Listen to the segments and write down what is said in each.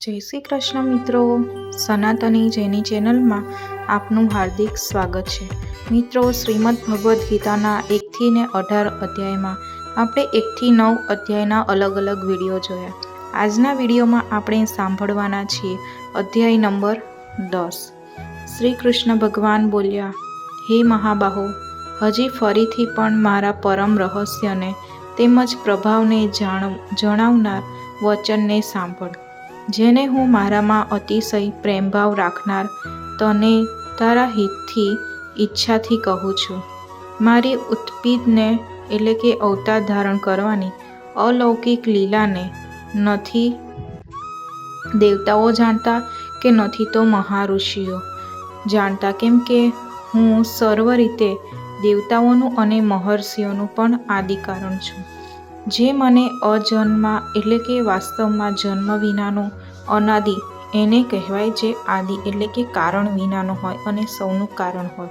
જય શ્રી કૃષ્ણ મિત્રો. સનાતની જેની ચેનલમાં આપનું હાર્દિક સ્વાગત છે. મિત્રો, શ્રીમદ ભગવદ્ ગીતાના એકથી ને અઢાર અધ્યાયમાં આપણે એકથી નવ અધ્યાયના અલગ અલગ વીડિયો જોયા. આજના વિડીયોમાં આપણે સાંભળવાના છીએ અધ્યાય નંબર દસ. શ્રી કૃષ્ણ ભગવાન બોલ્યા, હે મહાબાહો, હજી ફરીથી પણ મારા પરમ રહસ્યને તેમજ પ્રભાવને જાણ જણાવનાર વચનને સાંભળ. જેને હું મારામાં અતિશય પ્રેમભાવ રાખનાર, તને તારા હિતથી ઈચ્છાથી કહું છું. મારી ઉત્પીડને એટલે કે અવતાર ધારણ કરવાની અલૌકિક લીલાને નથી દેવતાઓ જાણતા કે નથી તો મહાઋષિઓ જાણતા, કેમ કે હું સર્વ રીતે દેવતાઓનું અને મહર્ષિઓનું પણ આદિકારણ છું. જે મને અજન્મા એટલે કે વાસ્તવમાં જન્મ વિનાનો અનાદિ. એને કહેવાય જે આદિ એટલે કે કારણ વિનાનો હોય અને સૌનું કારણ હોય.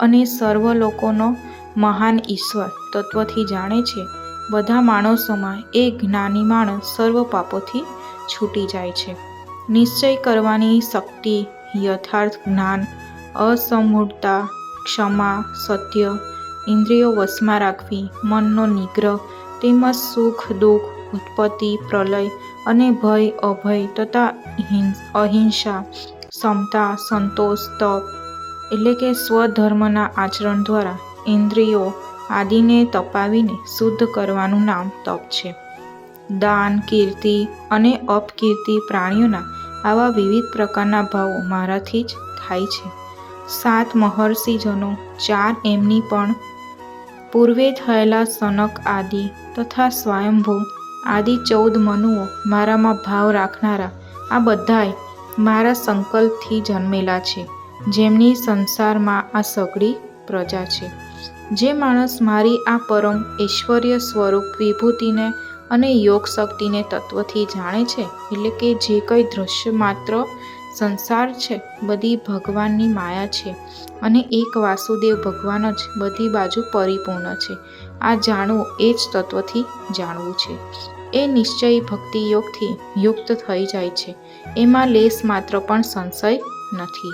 અને સર્વ લોકોનો મહાન ઈશ્વર તત્વથી જાણે છે. બધા માણસોમાં એ જ્ઞાની માણસ સર્વ પાપોથી છૂટી જાય છે. નિશ્ચય કરવાની શક્તિ, યથાર્થ જ્ઞાન, અસમૂળતા, ક્ષમા, સત્ય, ઇન્દ્રિયો વશમાં રાખવી, મનનો નિગ્રહ, તેમજ સુખ દુઃખ ઉત્પત્તિ, પ્રલય અને ભય, અભય તથા અહિંસા ક્ષમતા સંતોષ, તપ એટલે કે સ્વધર્મના આચરણ દ્વારા ઇન્દ્રિયો આદિને તપાવીને શુદ્ધ કરવાનું નામ તપ છે. દાન, કીર્તિ અને અપકીર્તિ પ્રાણીઓના આવા વિવિધ પ્રકારના ભાવો મારાથી જ થાય છે. સાત મહર્ષિજનો, ચાર એમની પણ પૂર્વે થયેલા સનક આદિ તથા સ્વયંભૂ આદિ ચૌદ મનુઓ મારામાં ભાવ રાખનારા, આ બધાય મારા સંકલ્પથી જન્મેલા છે, જેમની સંસારમાં આ સઘળી પ્રજા છે. જે માણસ મારી આ પરમ ઐશ્વર્ય સ્વરૂપ વિભૂતિને અને યોગ શક્તિને તત્વથી જાણે છે, એટલે કે જે કંઈ દૃશ્ય માત્ર સંસાર છે, બધી ભગવાનની માયા છે અને એક વાસુદેવ ભગવાન જ બધી બાજુ પરિપૂર્ણ છે. આ જાણવું એ જ તત્વથી જાણવું છે. એ નિશ્ચય ભક્તિ યોગથી યુક્ત થઈ જાય છે. એમાં લેસ માત્ર પણ સંશય નથી.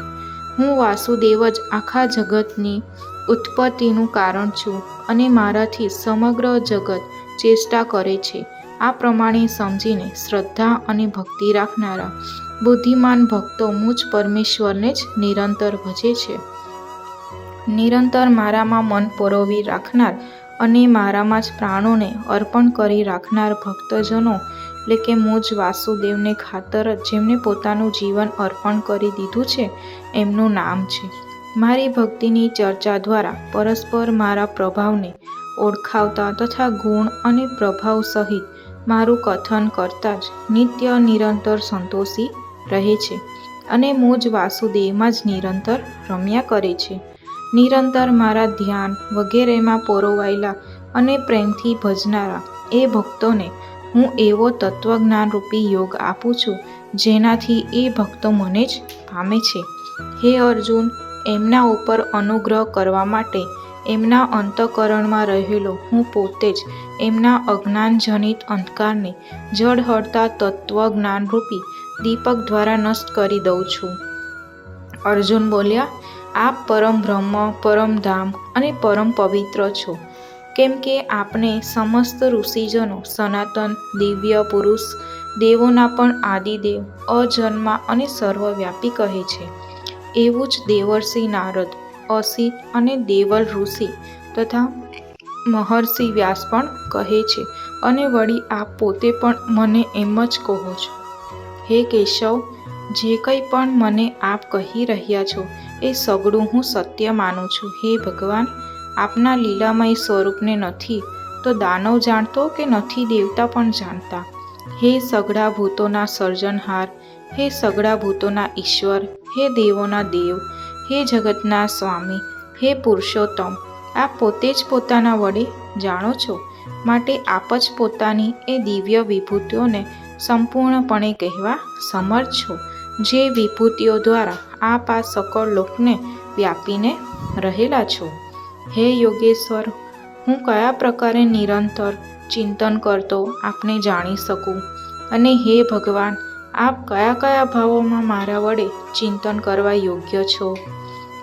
હું વાસુદેવ જ આખા જગતની ઉત્પત્તિનું કારણ છું અને મારાથી સમગ્ર જગત ચેષ્ટા કરે છે. આ પ્રમાણે સમજીને શ્રદ્ધા અને ભક્તિ રાખનારા બુદ્ધિમાન ભક્તો મુજ પરમેશ્વરને જ નિરંતર ભજે છે. નિરંતર મારામાં મન પરોવી રાખનાર અને મારામાં જ પ્રાણોને અર્પણ કરી રાખનાર ભક્તજનો, એટલે કે મુજ વાસુદેવને ખાતર જેમને પોતાનું જીવન અર્પણ કરી દીધું છે, એમનું નામ છે. મારી ભક્તિની ચર્ચા દ્વારા પરસ્પર મારા પ્રભાવને ઓળખાવતા તથા ગુણ અને પ્રભાવ સહિત મારું કથન કરતા જ નિત્ય નિરંતર સંતોષી રહે છે અને મોજ વાસુદેવમાં જ નિરંતર રમ્યા કરે છે. નિરંતર મારા ધ્યાન વગેરેમાં પોરોવાયેલા અને પ્રેમથી ભજનારા એ ભક્તોને હું એવો તત્વજ્ઞાનરૂપી યોગ આપું છું, જેનાથી એ ભક્તો મને જ પામે છે. હે અર્જુન, એમના ઉપર અનુગ્રહ કરવા માટે એમના અંતકરણમાં રહેલો હું પોતે જ એમના અજ્ઞાનજનિત અંધકારને જળહળતા તત્વજ્ઞાનરૂપી દીપક દ્વારા નષ્ટ કરી દઉં છું. અર્જુન બોલ્યા આપ પરમ બ્રહ્મ, પરમ ધામ અને પરમ પવિત્ર છો. કેમ કે આપને સમસ્ત ઋષિજનો, સનાતન, દિવ્ય પુરુષ, દેવોના પણ આદિદેવ, અજન્મા અને સર્વવ્યાપી કહે છે. એવું જ દેવર્ષિ નારદ અસિત અને દેવલ ઋષિ તથા મહર્ષિ વ્યાસ પણ કહે છે અને વળી આપ પોતે પણ મને એમ જ કહો છો. હે કેશવ, જે કંઈ પણ મને આપ કહી રહ્યા છો એ સગડું હું સત્ય માનું છું. હે ભગવાન, આપના લીલામય સ્વરૂપને નથી, તો દાનવ જાણતો કે નથી દેવતા પણ જાણતા. હે સગડા ભૂતોના સર્જનહાર, હે સગડા ભૂતોના ઈશ્વર, હે દેવોના દેવ, હે જગતના સ્વામી, હે પુરુષોત્તમ, આપ પોતે જ પોતાના વડે જાણો છો? માટે આપ જ પોતાની એ દિવ્ય વિભૂતિઓને સંપૂર્ણપણે કહેવા સમર્થ છો. જે વિભૂતિઓ દ્વારા આપ આ સકળ લોકને વ્યાપીને રહેલા છો. હે યોગેશ્વર, હું કયા પ્રકારે નિરંતર ચિંતન કરતો આપને જાણી શકું? અને હે ભગવાન, આપ કયા કયા ભાવોમાં મારા વડે ચિંતન કરવા યોગ્ય છો?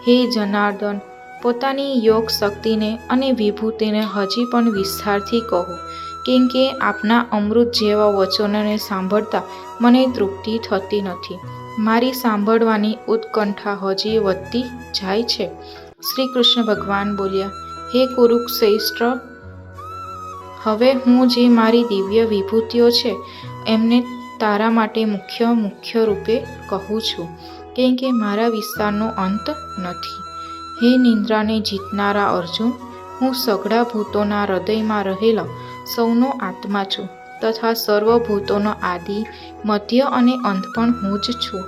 હે જનાર્દન, પોતાની યોગ શક્તિને અને વિભૂતિને હજી પણ વિસ્તારથી કહો, કેમ કે આપના અમૃત જેવા વચનોને સાંભળતા મને તૃપ્તિ થતી નથી. મારી સાંભળવાની ઉત્કંઠા હજી વધતી જાય છે. શ્રી કૃષ્ણ ભગવાન બોલ્યા, હે કુરુક્ષેષ્ઠ હવે હું જે મારી દિવ્ય વિભૂતિઓ છે, એમને તારા માટે મુખ્ય મુખ્ય રૂપે કહું છું. કેમ કે મારા વિસ્તારનો અંત નથી. હે નિંદ્રાને જીતનારા અર્જુન, હું સઘળા ભૂતોના હૃદયમાં રહેલા સૌનો આત્મા છું. તથા સર્વભૂતોનો આદિ, મધ્ય અને અંત પણ હું જ છું.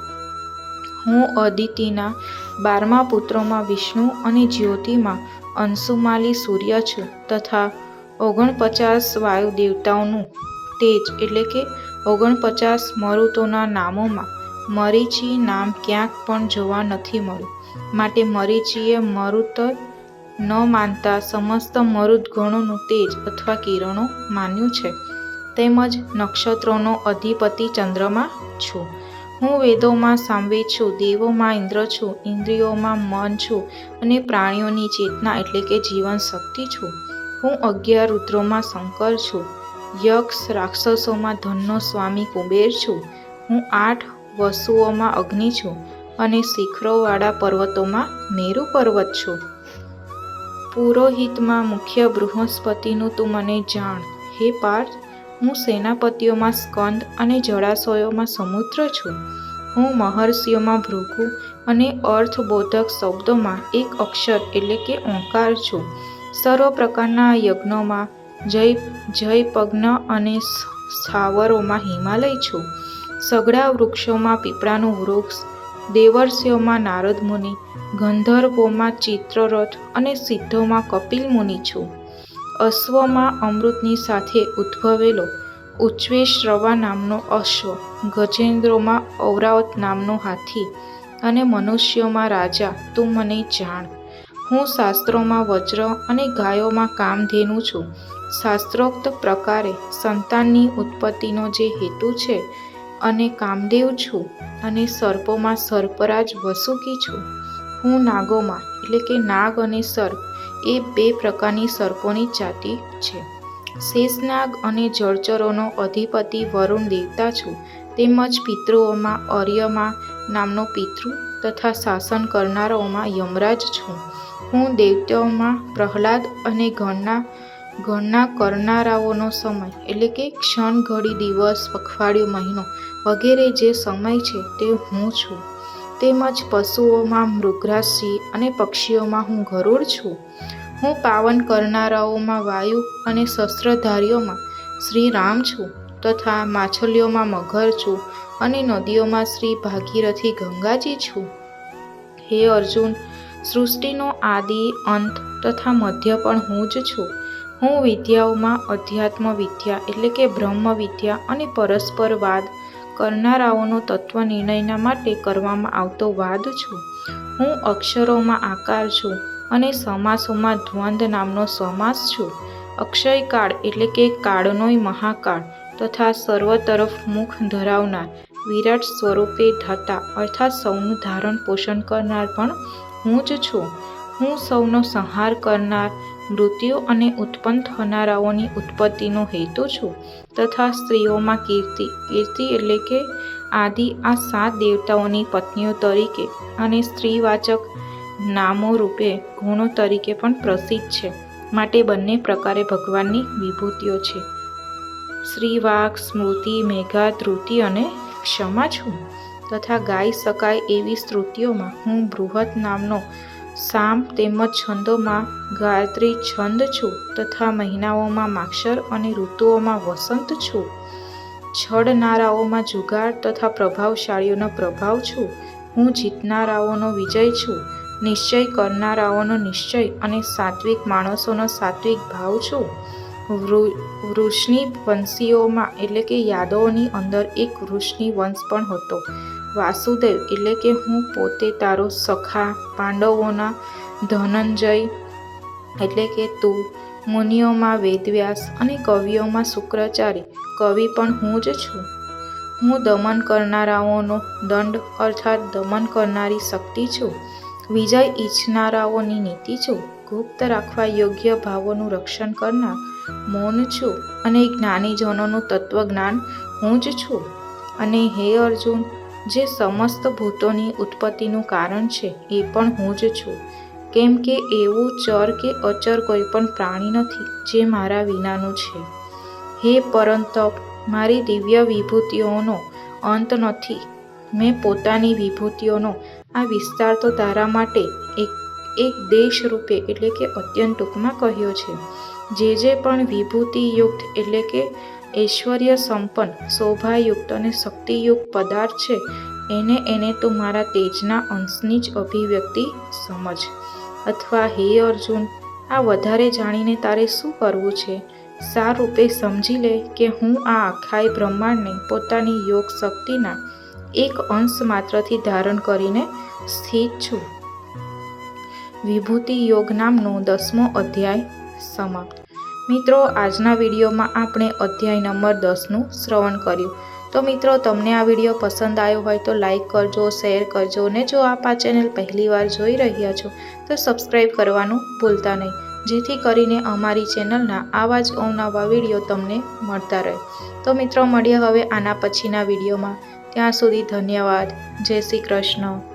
હું અદિતિના બારમા પુત્રોમાં વિષ્ણુ અને જ્યોતિમાં અંશુમાલી સૂર્ય છું તથા ઓગણપચાસ વાયુ દેવતાઓનું તેજ એટલે કે ઓગણપચાસ મરુતોના નામોમાં મરીચી નામ ક્યાંક પણ જોવા નથી મળ્યું. માટે મરીચીએ મરુત ન માનતા સમસ્ત મરુદ ગણોનું તેજ અથવા કિરણો માન્યું છે. તેમજ નક્ષત્રોનો અધિપતિ ચંદ્રમાં છું. હું વેદોમાં સાંભળી છું, દેવોમાં ઇન્દ્ર છું, ઇન્દ્રિયોમાં મન છું અને પ્રાણીઓની ચેતના એટલે કે જીવન શક્તિ છું. હું અગિયાર રુદ્રોમાં શંકર છું, યક્ષ રાક્ષસોમાં ધનનો સ્વામી કુબેર છું. હું આઠ વસુઓમાં અગ્નિ છું અને શિખરોવાળા પર્વતોમાં મેરુ પર્વત છું. પુરોહિતમાં મુખ્ય બૃહસ્પતિનું તું મને જાણ. હે પાર્થ હું સેનાપતિઓમાં સ્કંદ અને જળાશયોમાં સમુદ્ર છું. હું મહર્ષિઓમાં ભૃગુ અને અર્થબોધક શબ્દોમાં એક અક્ષર એટલે કે ઓંકાર છું. સર્વ પ્રકારના યજ્ઞોમાં જય જયપજ્ઞ અને સ્થાવરોમાં હિમાલય છું. સઘળા વૃક્ષોમાં પીપળાનું વૃક્ષ, દેવર્ષિઓમાં નારદ મુનિ ગંધર્વોમાં ચિત્રરથ અને સિદ્ધોમાં કપિલ મુનિ છું. અશ્વમાં અમૃતની સાથે ઉદ્ભવેલો ઉચ્છ્વેશ્રવા નામનો અશ્વ, ગજેન્દ્રોમાં ઔરાવત નામનો હાથી અને મનુષ્યોમાં રાજા, તું મને જાણ. હું શાસ્ત્રોમાં વજ્ર અને ગાયોમાં કામધેનુ છું. શાસ્ત્રોક્ત પ્રકારે સંતાનની ઉત્પત્તિનો જે હેતુ છે અને કામદેવ છું અને સર્પોમાં સર્પરાજ વસુકી છું. હું નાગોમાં, એટલે કે નાગ અને સર્પ, એ બે પ્રકારની સર્પોની જાતિ છે. શેષનાગ અને જળચરોનો અધિપતિ વરુણ દેવતા છું. તેમજ પિતૃઓમાં અર્યમાં નામનો પિતૃ તથા શાસન કરનારાઓમાં યમરાજ છું. હું દેવતાઓમાં પ્રહલાદ અને ગણના ગણના કરનારાઓનો સમય, એટલે કે ક્ષણ ઘડી દિવસ પખવાડિયો મહિનો વગેરે જે સમય છે તે હું છું. તેમજ પશુઓમાં મૃગરાજસિંહ અને પક્ષીઓમાં હું ગરુડ છું. હું પાવન કરનારાઓમાં વાયુ અને શસ્ત્રધારીઓમાં શ્રી રામ છું તથા માછલીઓમાં મગર છું અને નદીઓમાં શ્રી ભાગીરથી ગંગાજી છું. હે અર્જુન, સૃષ્ટિનો આદિ, અંત તથા મધ્ય પણ હું જ છું. હું વિદ્યાઓમાં અધ્યાત્મ વિદ્યા એટલે કે બ્રહ્મ વિદ્યા અને પરસ્પર વાદ કરનારાઓનો તત્વ નિર્ણયના માટે કરવામાં આવતો વાદ છું. હું અક્ષરોમાં આકાર છું અને સમાસોમાં દ્વંદ નામનો સમાસ છું. અક્ષયકાળ એટલે કે કાળનોય મહાકાળ તથા સર્વ તરફ મુખ ધરાવનાર વિરાટ સ્વરૂપે થતા અર્થાત સૌનું ધારણ પોષણ કરનાર પણ હું જ છું. હું સૌનો સંહાર કરનાર મૃત્યુ અને ઉત્પન્ન થનારાઓની ઉત્પત્તિનો હેતુ છું તથા સ્ત્રીઓમાં કીર્તિ. કીર્તિ એટલે કે આદિ આ સાત દેવતાઓની પત્નીઓ તરીકે અને સ્ત્રીવાચક નામો રૂપે ગુણો તરીકે પણ પ્રસિદ્ધ છે. માટે બંને પ્રકારે ભગવાનની વિભૂતિઓ છે. શ્રીવાક સ્મૃતિ, મેઘા ધૃતિ અને ક્ષમા છું. તથા ગાઈ શકાય એવી સ્તુતિઓમાં હું બૃહદ નામનો સામ તેમજ છંદોમાં ગાયત્રી છંદ છું તથા મહિનાઓમાં માક્ષર અને ઋતુઓમાં વસંત છું. છડનારાઓમાં જુગાડ તથા પ્રભાવશાળીઓનો પ્રભાવ છું. હું જીતનારાઓનો વિજય છું. નિશ્ચય કરનારાઓનો નિશ્ચય અને સાત્વિક માણસોનો સાત્વિક ભાવ છું. વૃષની વંશીઓમાં એટલે કે યાદવોની અંદર એક વૃષની વંશ પણ હતો. વાસુદેવ એટલે કે હું પોતે તારો સખા પાંડવોના ધનંજય એટલે કે તું મુનિઓમાં વેદવ્યાસ અને કવિઓમાં શુક્રાચાર્ય. કવિ પણ હું જ છું. હું દમન કરનારાઓનો દંડ અર્થાત દમન કરનારી શક્તિ છું. વિજય ઈચ્છનારાઓની નીતિ છું. ગુપ્ત રાખવા યોગ્ય ભાવોનું રક્ષણ કરનાર મૌન છું. અને જ્ઞાનીજનોનું તત્વજ્ઞાન હું જ છું. અને હે અર્જુન જે સમસ્ત ભૂતોની ઉત્પત્તિનું કારણ છે, એ પણ હું જ છું. કેમ કે એવું ચર કે અચર કોઈ પણ પ્રાણી નથી, જે મારા વિનાનું છે. હે પરંતપ મારી દિવ્ય વિભૂતિઓનો અંત નથી. મેં પોતાની વિભૂતિઓનો આ વિસ્તાર તો તારા માટે એક એક દેશ રૂપે એટલે કે અત્યંત ટૂંકમાં કહ્યો છે. જે જે પણ વિભૂતિયુક્ત એટલે કે ઐશ્વર્ય સંપન્ન, શોભાયુક્ત અને શક્તિયુક્ત પદાર્થ છે. એને એને તું મારા તેજના અંશની જ અભિવ્યક્તિ સમજ. અથવા, હે અર્જુન, આ વધારે જાણીને તારે શું કરવું છે? સારૂપે સમજી લે કે હું આ આખાય બ્રહ્માંડને પોતાની યોગ શક્તિના એક અંશ માત્રથી ધારણ કરીને સ્થિત છું. વિભૂતિ યોગ નામનો દસમો અધ્યાય સમાપ્ત. મિત્રો, આજના વિડીયોમાં આપણે અધ્યાય નંબર દસનું શ્રવણ કર્યું. તો મિત્રો, તમને આ વીડિયો પસંદ આવ્યો હોય તો લાઈક કરજો, શેર કરજો અને જો આપ આ ચેનલ પહેલીવાર જોઈ રહ્યા છો, તો સબસ્ક્રાઈબ કરવાનું ભૂલતા નહીં. જેથી કરીને અમારી ચેનલના આવા જ અવનવા વીડિયો તમને મળતા રહે. તો મિત્રો, મળીએ હવે આના પછીના વિડીયોમાં. ત્યાં સુધી ધન્યવાદ. જય શ્રી કૃષ્ણ.